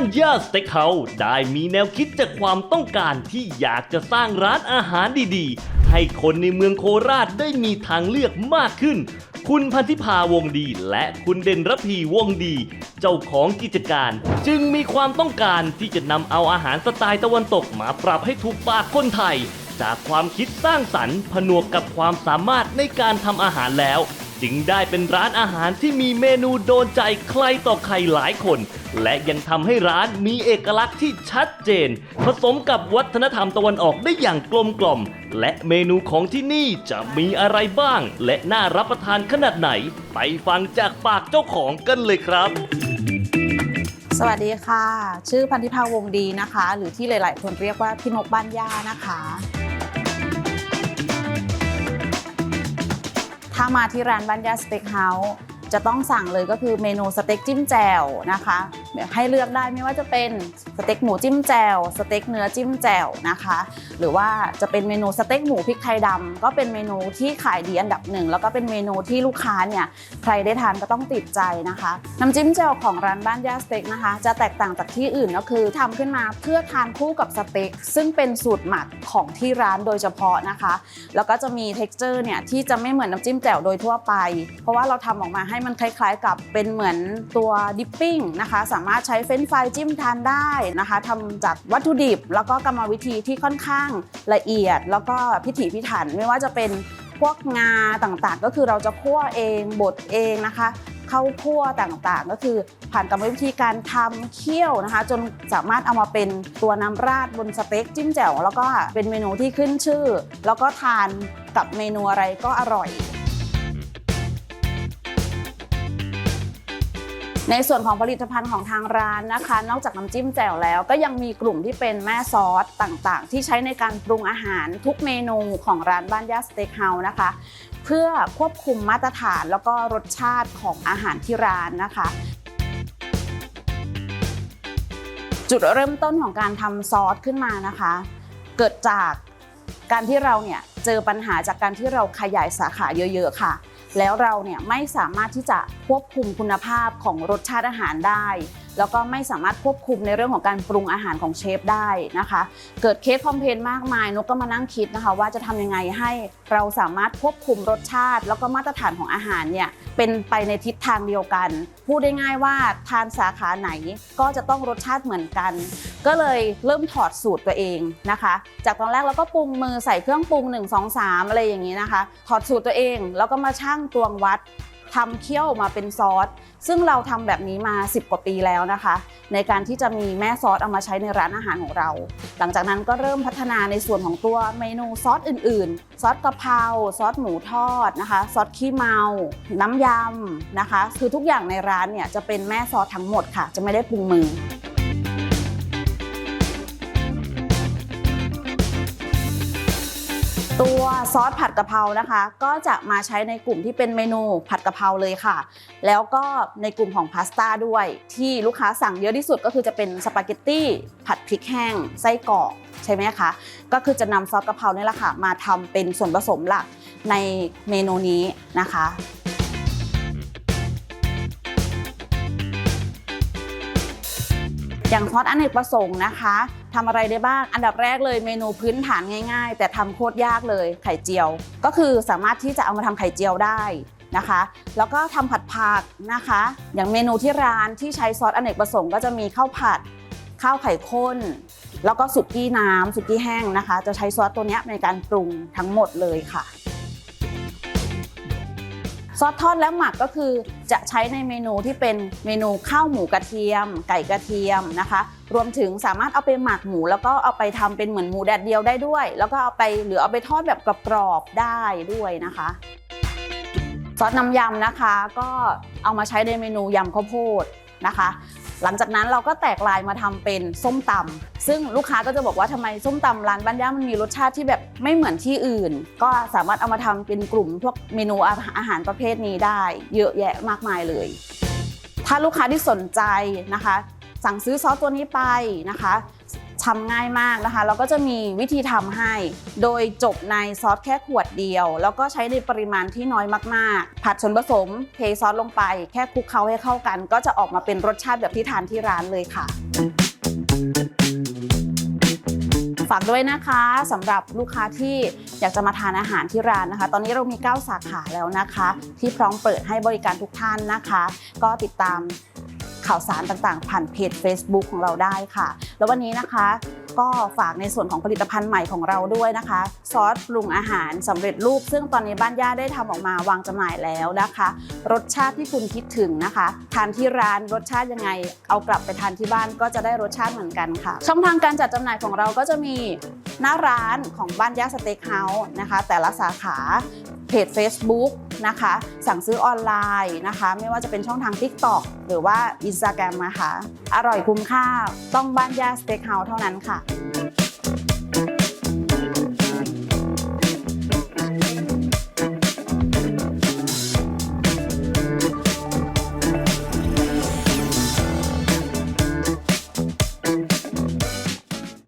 านย่าสเต็กเฮาส์ได้มีแนวคิดจากความต้องการที่อยากจะสร้างร้านอาหารดีๆ ให้คนในเมืองโคราชได้มีทางเลือกมากขึ้น คุณพันธิพาวงดี และคุณเด่นรพีวงดี เจ้าของกิจการ จึงมีความต้องการที่จะนำเอาอาหารสไตล์ตะวันตกมาปรับให้ถูกปากคนไทย จากความคิดสร้างสรรค์ ผนวกกับความสามารถในการทำอาหารแล้ว จึงได้เป็นร้านอาหารที่มีเมนูโดนใจใครต่อใครหลายคน และยังทำให้ร้านมีเอกลักษณ์ที่ชัดเจน ผสมกับวัฒนธรรมตะวันออกได้อย่างกลมกล่อม และเมนูของที่นี่จะมีอะไรบ้าง และน่ารับประทานขนาดไหน ไปฟังจากปากเจ้าของกันเลยครับสวัสดีค่ะ ชื่อพันธิพาวงดีนะคะ หรือที่หลาย ๆ คนเรียกว่าพี่นกบ้านย่านะคะ ถ้ามาที่ร้านบ้านยาสเต็กเฮาส์จะต้องสั่งเลยก็คือเมนูสเต็กจิ้มแจ่วนะคะให้เลือกได้ไม่ว่าจะเป็นสเต็กหมูจิ้มแจ่วสเต็กเนื้อจิ้มแจ่วนะคะ หรือว่าจะเป็นเมนูสเต็กหมูพริกไทยดำก็เป็นเมนูที่ขายดีอันดับหนึ่งแล้วก็เป็นเมนูที่ลูกค้าเนี่ยใครได้ทานก็ต้องติดใจนะคะน้ำจิ้มแจ่วของร้านบ้านย่าสเต็กนะคะ จะแตกต่างจากที่อื่นก็คือทำขึ้นมาเพื่อทานคู่กับสเต็กซึ่งเป็นสูตรหมักของที่ร้านโดยเฉพาะนะคะ แล้วก็จะมี t e x t อร์เนี่ยที่จะไม่เหมือนน้ำจิ้มแจ่วโดยทั่วไป เพราะว่าเราทำออกมาให้มันคล้าย ๆ กับเป็นเหมือนตัวดิปปิ้งนะคะสามารถใช้เฟรนฟรายจิ้มทานได้นะคะทำจากวัตถุดิบ แล้วก็กรรมวิธีที่ค่อนข้างละเอียด แล้วก็พิถีพิถันไม่ว่าจะเป็นพวกงาต่างๆ ก็คือเราจะคั่วเองบดเองนะคะเข้าคั่วต่างๆ ก็คือผ่านกรรมวิธีการทำเคี่ยวนะคะ จนสามารถเอามาเป็นตัวน้ำราดบนสเต็กจิ้มแจ่วแล้วก็เป็นเมนูที่ขึ้นชื่อ แล้วก็ทานกับเมนูอะไรก็อร่อย ในส่วนของผลิตภัณฑ์ของทางร้านนะคะ นอกจากน้ำจิ้มแจ่วแล้ว ก็ยังมีกลุ่มที่เป็นแม่ซอสต่างๆ ที่ใช้ในการปรุงอาหารทุกเมนูของร้านบ้านย่าสเต็กเฮาส์นะคะ เพื่อควบคุมมาตรฐานแล้วก็รสชาติของอาหารที่ร้านนะคะจุดเริ่มต้นของการทำซอสขึ้นมานะคะ เกิดจากการที่เราเนี่ยเจอปัญหาจากการที่เราขยายสาขาเยอะ ๆ ค่ะ แล้วเราเนี่ยไม่สามารถที่จะควบคุมคุณภาพของรสชาติอาหารได้ แล้วก็ไม่สามารถควบคุมในเรื่องของการปรุงอาหารของเชฟได้นะคะ เกิดเคสคอมเพนมากมายนกก็มานั่งคิดนะคะว่าจะทำยังไงให้เราสามารถควบคุมรสชาติ แล้วก็มาตรฐานของอาหารเนี่ยเป็นไปในทิศทางเดียวกัน พูดได้ง่ายว่าทานสาขาไหนก็จะต้องรสชาติเหมือนกัน ก็เลยเริ่มถอดสูตรตัวเองนะคะ จากตอนแรกเราก็ปรุงมือใส่เครื่องปรุง 1 2 3 อะไรอย่างนี้นะคะ ถอดสูตรตัวเองแล้วก็มาชั่งตวงวัด ทำเคี่ยวมาเป็นซอส ซึ่งเราทำแบบนี้มา 10 กว่าปีแล้วนะคะ ในการที่จะมีแม่ซอสเอามาใช้ในร้านอาหารของเรา หลังจากนั้นก็เริ่มพัฒนาในส่วนของตัวเมนูซอสอื่นๆ ซอสกะเพราซอสหมูทอดนะคะ ซอสขี้เมา น้ำยำนะคะ คือทุกอย่างในร้านเนี่ยจะเป็นแม่ซอสทั้งหมดค่ะ จะไม่ได้ปรุงมือ ตัวซอสผัดกะเพรานะคะ ก็จะมาใช้ในกลุ่มที่เป็นเมนูผัดกะเพราเลยค่ะ แล้วก็ในกลุ่มของพาสต้าด้วย ที่ลูกค้าสั่งเยอะที่สุดก็คือจะเป็นสปาเกตตี้ผัดพริกแห้งไส้กรอกใช่ไหมคะก็คือจะนำซอสกะเพรานี่แหละค่ะมาทำเป็นส่วนผสมหลักในเมนูนี้นะคะอย่างซอสอเนกประสงค์นะคะ ทำอะไรได้บ้าง อันดับแรกเลยเมนูพื้นฐานง่าย ๆ แต่ทำโคตรยากเลยไข่เจียว ก็คือสามารถที่จะเอามาทำไข่เจียวได้นะคะ แล้วก็ทำผัดผักนะคะ อย่างเมนูที่ร้านที่ใช้ซอสอเนกประสงค์ก็จะมีข้าวผัด ข้าวไข่ข้น แล้วก็สุกี้น้ำสุกี้แห้งนะคะ จะใช้ซอสตัวนี้ในการปรุงทั้งหมดเลยค่ะ ซอสทอดและหมักก็คือจะใช้ในเมนูที่เป็นเมนูข้าวหมูกระเทียม ไก่กระเทียมนะคะ รวมถึงสามารถเอาไปหมักหมู แล้วก็เอาไปทำเป็นเหมือนหมูแดดเดียวได้ด้วย แล้วก็เอาไปหรือเอาไปทอดแบบกรอบๆได้ด้วยนะคะซอสน้ำยำนะคะ ก็เอามาใช้ในเมนูยำข้าวโพดนะคะ หลังจากนั้นเราก็แตกลายมาทำเป็นส้มตำซึ่งลูกค้าก็จะบอกว่าทำไมส้มตำร้านบ้านย่ามันมีรสชาติที่แบบไม่เหมือนที่อื่น ก็สามารถเอามาทำเป็นกลุ่มพวกเมนูอาหารประเภทนี้ได้ เยอะแยะมากมายเลย ถ้าลูกค้าที่สนใจนะคะ สั่งซื้อซอสตัวนี้ไปนะคะ ทำง่ายมากนะคะแล้วก็จะมีวิธีทำให้ โดยจบในซอสแค่ขวดเดียว แล้วก็ใช้ในปริมาณที่น้อยมากๆ ผัดส่วนผสมเทซอสลงไป แค่คลุกเคล้าให้เข้ากัน ก็จะออกมาเป็นรสชาติแบบที่ทานที่ร้านเลยค่ะฝากด้วยนะคะสำหรับลูกค้าที่อยากจะมาทานอาหารที่ร้านนะคะ ตอนนี้เรามี 9 สาขาแล้วนะคะ ที่พร้อมเปิดให้บริการทุกท่านนะคะ ก็ติดตาม ข่าวสารต่างๆ ผ่านเพจ Facebook ของเราได้ค่ะ แล้ววันนี้นะคะก็ฝากในส่วนของผลิตภัณฑ์ใหม่ของเราด้วยนะคะ ซอสปรุงอาหารสำเร็จรูป ซึ่งตอนนี้บ้านย่าได้ทำออกมาวางจำหน่ายแล้วนะคะ รสชาติที่คุณคิดถึงนะคะ ทานที่ร้านรสชาติยังไง เอากลับไปทานที่บ้านก็จะได้รสชาติเหมือนกันค่ะ ช่องทางการจัดจำหน่ายของเราก็จะมีหน้าร้านของบ้านย่าสเต็กเฮาส์นะคะ แต่ละสาขา เพจ Facebook นะคะ สั่งซื้อออนไลน์นะคะ ไม่ว่าจะเป็นช่องทาง TikTok หรือว่า Instagram นะคะ อร่อยคุ้มค่าต้องบ้านย่าสเต็กเฮาส์เท่านั้นค่ะ